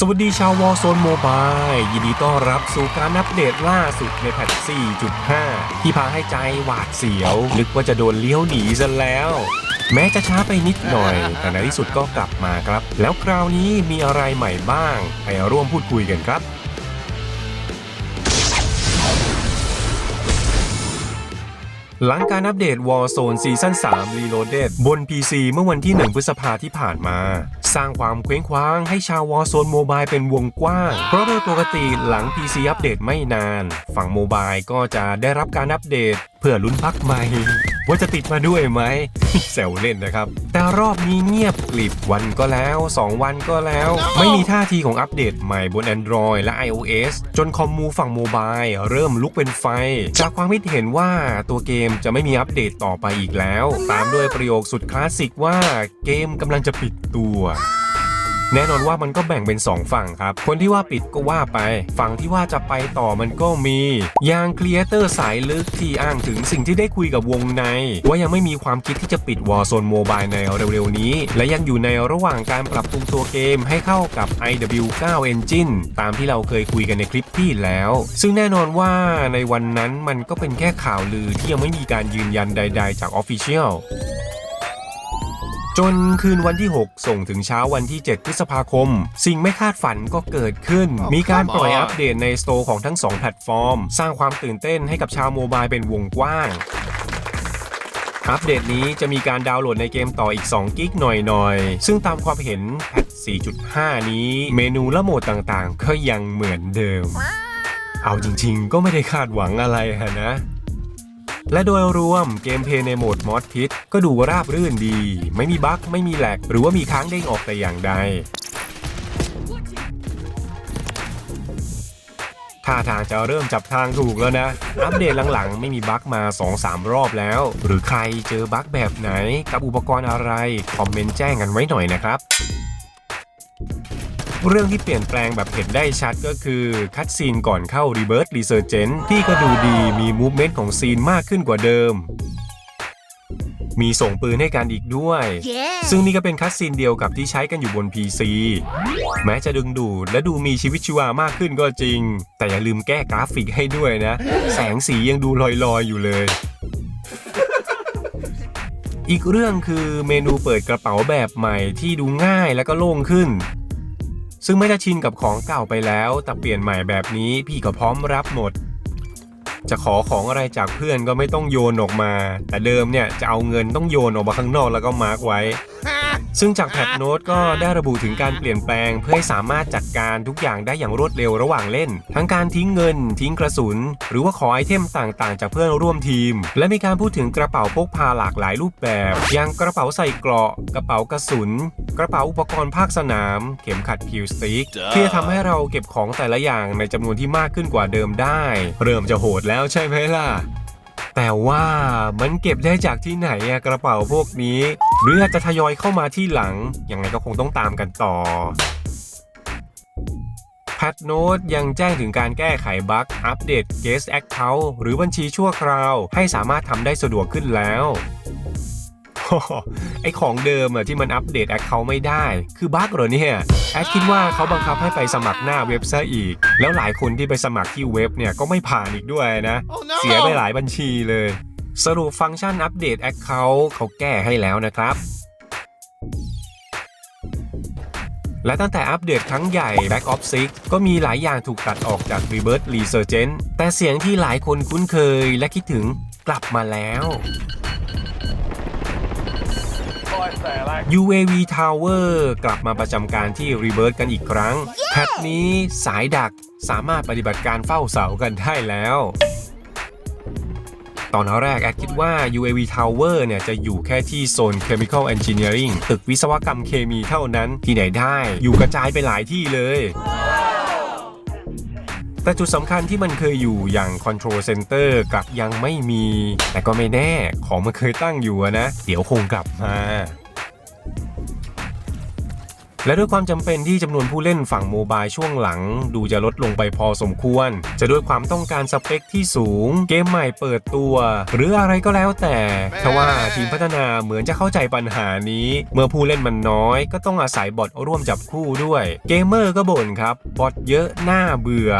สวัสดีชาววอ r z โซนโมบายยินดีต้อนรับสู่การอัปเดตล่าสุดในแพท 4.5 ที่พาให้ใจหวาดเสียว นึกว่าจะโดนเลี้ยวหนีซะแล้ว แม้จะช้าไปนิดหน่อย แต่ในที่สุดก็กลับมาครับ แล้วคราวนี้มีอะไรใหม่บ้าง ไปร่วมพูดคุยกันครับหลังการอัปเดต Warzone ซีซั่น3 Reloaded บน PC เมื่อวันที่ 1 พฤษภาที่ผ่านมา สร้างความเคว้งคว้างให้ชาว Warzone Mobile เป็นวงกว้าง เพราะโดยปกติหลัง PC อัปเดตไม่นาน ฝั่งโมบายก็จะได้รับการอัปเดตเพื่อลุ้นพักใหม่ ว่าจะติดมาด้วยไหมแซวเล่นนะครับ แต่รอบนี้เงียบกลิบวันก็แล้ว 2 วันก็แล้ว ไม่มีท่าทีของอัปเดตใหม่บน Android และ iOS จนคอมมูฝั่งโมบายเริ่มลุกเป็นไฟ จากความคิดเห็นว่าตัวเกมจะไม่มีอัปเดตต่อไปอีกแล้ว ตามด้วยประโยคสุดคลาสสิกว่าเกมกำลังจะปิดตัว แน่นอนว่ามันก็แบ่งเป็น 2 ฝั่งครับ คนที่ว่าปิดก็ว่าไป ฝั่งที่ว่าจะไปต่อมันก็มีอย่างครีเอเตอร์สายลึกที่อ้างถึงสิ่งที่ได้คุยกับวงใน ว่ายังไม่มีความคิดที่จะปิด Warzone Mobile ในเร็วๆนี้ และยังอยู่ในระหว่างการปรับปรุงตัวเกมให้เข้ากับ IW9 Engine ตามที่เราเคยคุยกันในคลิปที่แล้ว ซึ่งแน่นอนว่าในวันนั้นมันก็เป็นแค่ข่าวลือที่ยังไม่มีการยืนยันใด ๆ จาก Official จนคืนวันที่ 6 ส่งถึงเช้าวันที่ 7 พฤษภาคม สิ่งไม่คาดฝันก็เกิดขึ้น มีการปล่อยอัปเดตในสโตร์ของทั้ง 2 แพลตฟอร์ม สร้างความตื่นเต้นให้กับชาวโมบายเป็นวงกว้างอัปเดตนี้จะมีการดาวน์โหลดในเกมต่ออีก 2 กิกหน่อยๆ ซึ่งตามความเห็นแพท4.5 นี้ เมนูและโหมดต่างๆ ก็ยังเหมือนเดิม เอาจริงๆ ก็ไม่ได้คาดหวังอะไรฮะนะ และโดยรวมเกมเพลย์ในโหมดมอดพิษก็ดูราบรื่นดี ไม่มีบั๊กไม่มีแหลก หรือว่ามีค้างเด้งออกแต่อย่างใดท่าทางจะเริ่มจับทางถูกแล้วนะ อัปเดตหลังๆ ไม่มีบั๊กมา 2-3 รอบแล้ว หรือใครเจอบั๊กแบบไหน กับอุปกรณ์อะไร คอมเมนต์แจ้งกันไว้หน่อยนะครับ เรื่องที่เปลี่ยนแปลงแบบเห็นได้ชัดก็คือ คัดซีนก่อนเข้า Rebirth Resurgence ที่ก็ดูดีมีมูฟเมนต์ของซีนมากขึ้นกว่าเดิม มีส่งปืนให้กันอีกด้วย Yeah. ซึ่งนี่ก็เป็นคัดซีนเดียวกับที่ใช้กันอยู่บน PC แม้จะดึงดูดและดูมีชีวิตชีวามากขึ้นก็จริง แต่อย่าลืมแก้กราฟิกให้ด้วยนะ แสงสียังดูลอยๆอยู่เลยอีกเรื่องคือเมนูเปิดกระเป๋าแบบใหม่ที่ดูง่ายและก็โล่งขึ้น ซึ่งไม่ได้ชินกับของเก่าไปแล้ว แต่เปลี่ยนใหม่แบบนี้พี่ก็พร้อมรับหมด จะขอของอะไรจากเพื่อนก็ไม่ต้องโยนออกมา แต่เดิมเนี่ยจะเอาเงินต้องโยนออกมาข้างนอกแล้วก็มาร์กไว้ ซึ่งจากแพทโน้ตก็ได้ระบุถึงการเปลี่ยนแปลงเพื่อให้สามารถจัดการทุกอย่างได้อย่างรวดเร็วระหว่างเล่น ทั้งการทิ้งเงิน ทิ้งกระสุน หรือว่าขอไอเทมต่างๆ จากเพื่อนร่วมทีม และมีการพูดถึงกระเป๋าพกพาหลากหลายรูปแบบ อย่างกระเป๋าใส่เกราะ กระเป๋ากระสุน กระเป๋าอุปกรณ์ภาคสนาม เข็มขัดคิวสติกที่จะทำให้เราเก็บของแต่ละอย่างในจำนวนที่มากขึ้นกว่าเดิมได้ เริ่มจะโหดแล้วใช่ไหมล่ะแต่ว่ามันเก็บได้จากที่ไหนอะกระเป๋าพวกนี้ หรืออาจจะทยอยเข้ามาที่หลัง ยังไงก็คงต้องตามกันต่อแพทโน้ตยังแจ้งถึงการแก้ไขบั๊กอัปเดต Guest Account หรือบัญชีชั่วคราว ให้สามารถทำได้สะดวกขึ้นแล้วไอของเดิมอะที่มันอัปเดต Account ไม่ได้ คือบั๊กเหรอเนี่ยแอดคิดว่าเขาบังคับให้ไปสมัครหน้าเว็บซะอีก แล้วหลายคนที่ไปสมัครที่เว็บเนี่ยก็ไม่ผ่านอีกด้วยนะ Oh no. เสียไปหลายบัญชีเลย สรุปฟังก์ชันอัปเดต Account เขาแก้ให้แล้วนะครับ และตั้งแต่อัปเดตครั้งใหญ่ Back of Six ก็มีหลายอย่างถูกตัดออกจาก Rebirth Resurgence แต่เสียงที่หลายคนคุ้นเคยและคิดถึงกลับมาแล้ว UAV Tower กลับมาประจำการที่ Rebirth กันอีกครั้งแพทนี้สายดักสามารถปฏิบัติการเฝ้าเสากันได้แล้ว ตอนแรกแอดคิดว่า UAV Tower เนี่ยจะอยู่แค่ที่โซน Chemical Engineering ตึกวิศวกรรมเคมีเท่านั้นที่ไหนได้อยู่กระจายไปหลายที่เลย แต่จุดสำคัญที่มันเคยอยู่อย่าง Control Center กลับยังไม่มี แต่ก็ไม่แน่ของมันเคยตั้งอยู่นะ เดี๋ยวคงกลับมา และด้วยความจำเป็นที่จำนวนผู้เล่นฝั่งโมบายช่วงหลัง ดูจะลดลงไปพอสมควร จะด้วยความต้องการสเปคที่สูง เกมใหม่เปิดตัว หรืออะไรก็แล้วแต่ทว่าทีมพัฒนาเหมือนจะเข้าใจปัญหานี้ เมื่อผู้เล่นมันน้อย ก็ต้องอาศัยบอทร่วมจับคู่ด้วย เกมเมอร์ก็บ่นครับ บอทเยอะน่าเบื่อ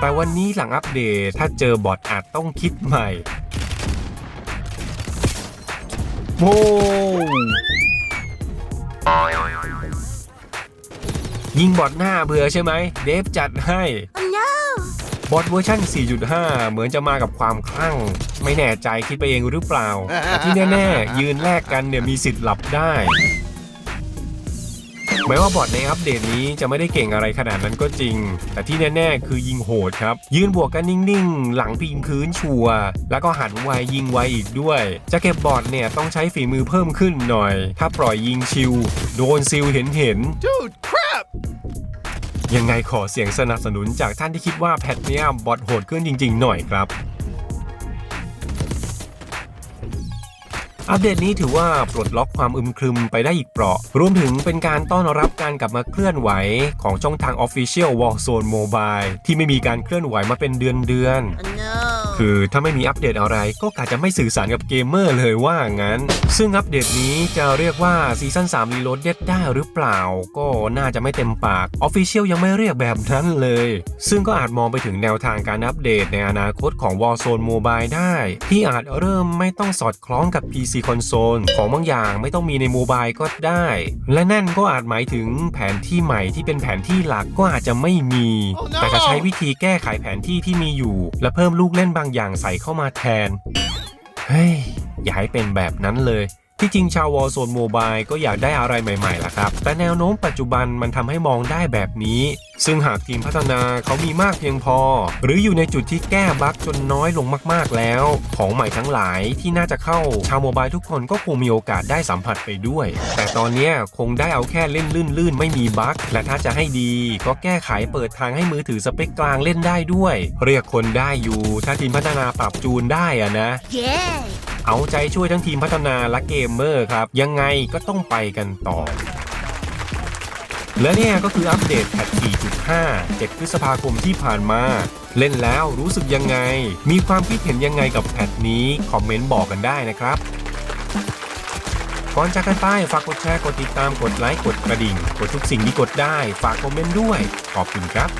แต่วันนี้หลังอัปเดตถ้าเจอบอทอาจต้องคิดใหม่โว้ ยิงบอทหน้าเบื่อใช่ไหม เดฟจัดให้บอทเวอร์ชัน4.5 เหมือนจะมากับความคลั่ง ไม่แน่ใจคิดไปเองหรือเปล่า แต่ที่แน่ๆ ยืนแลกกันเนี่ยมีสิทธิ์หลับได้แม้ว่าบอทในอัปเดตนี้จะไม่ได้เก่งอะไรขนาดนั้นก็จริง แต่ที่แน่ๆ คือยิงโหดครับ ยืนบวกกันนิ่งๆ หลังพิงพื้นชัวร์แล้วก็หันไวยิงไวอีกด้วย จะเก็บบอทเนี่ยต้องใช้ฝีมือเพิ่มขึ้นหน่อย ถ้าปล่อยยิงชิว โดนซิลเห็นเห็นๆ Dude, crap! ยังไงขอเสียงสนับสนุนจากท่านที่คิดว่าแพทเนียบอทโหดขึ้นจริง ๆ หน่อยครับ อัปเดตนี้ถือว่าปลดล็อกความอึมครึมไปได้อีกเปราะ รวมถึงเป็นการต้อนรับการกลับมาเคลื่อนไหว ของช่องทาง Official Warzone Mobile ที่ไม่มีการเคลื่อนไหวมาเป็นเดือนเดือนๆ no. คือถ้าไม่มีอัปเดตอะไรก็กะจะไม่สื่อสารกับเกมเมอร์เลยว่างั้น ซึ่งอัปเดตนี้จะเรียกว่าซีซั่น3 Reloaded ได้หรือเปล่า ก็น่าจะไม่เต็มปาก Official ยังไม่เรียกแบบนั้นเลย ซึ่งก็อาจมองไปถึงแนวทางการอัปเดตในอนาคตของ Warzone Mobile ได้ ที่อาจเริ่มไม่ต้องสอดคล้องกับ PC Console ของบางอย่างไม่ต้องมีในโมบายก็ได้ และนั่นก็อาจหมายถึงแผนที่ใหม่ที่เป็นแผนที่หลักก็อาจจะไม่มี Oh no แต่จะใช้วิธีแก้ไขแผนที่ที่มีอยู่ และเพิ่มลูกเล่นบางอย่างใส่เข้ามาแทน เฮ้ย อย่าให้เป็นแบบนั้นเลย ที่จริงชาววอลโซนโมบายก็อยากได้อะไรใหม่ๆล่ะครับ แต่แนวโน้มปัจจุบันมันทำให้มองได้แบบนี้ ซึ่งหากทีมพัฒนาเขามีมากเพียงพอ หรืออยู่ในจุดที่แก้บั๊กจนน้อยลงมากๆแล้ว ของใหม่ทั้งหลายที่น่าจะเข้าชาวโมบายทุกคนก็คงมีโอกาสได้สัมผัสไปด้วย แต่ตอนนี้คงได้เอาแค่เล่นลื่นๆ ไม่มีบั๊กและถ้าจะให้ดี ก็แก้ไขเปิดทางให้มือถือสเปคกลางเล่นได้ด้วย เรียกคนได้อยู่ ถ้าทีมพัฒนาปรับจูนได้อะนะ Yeah. เอาใจช่วยทั้งทีมพัฒนาและเกมเมอร์ครับ ยังไงก็ต้องไปกันต่อ และเนี่ยก็คืออัปเดตแพท4.5 7 พฤษภาคมที่ผ่านมา เล่นแล้วรู้สึกยังไง มีความคิดเห็นยังไงกับแพทนี้ คอมเมนต์บอกกันได้นะครับก่อนจากกันไปฝากกดแชร์กดติดตามกดไลค์กดกระดิ่ง กดทุกสิ่งที่กดได้ ฝากคอมเมนต์ด้วย ขอบคุณครับ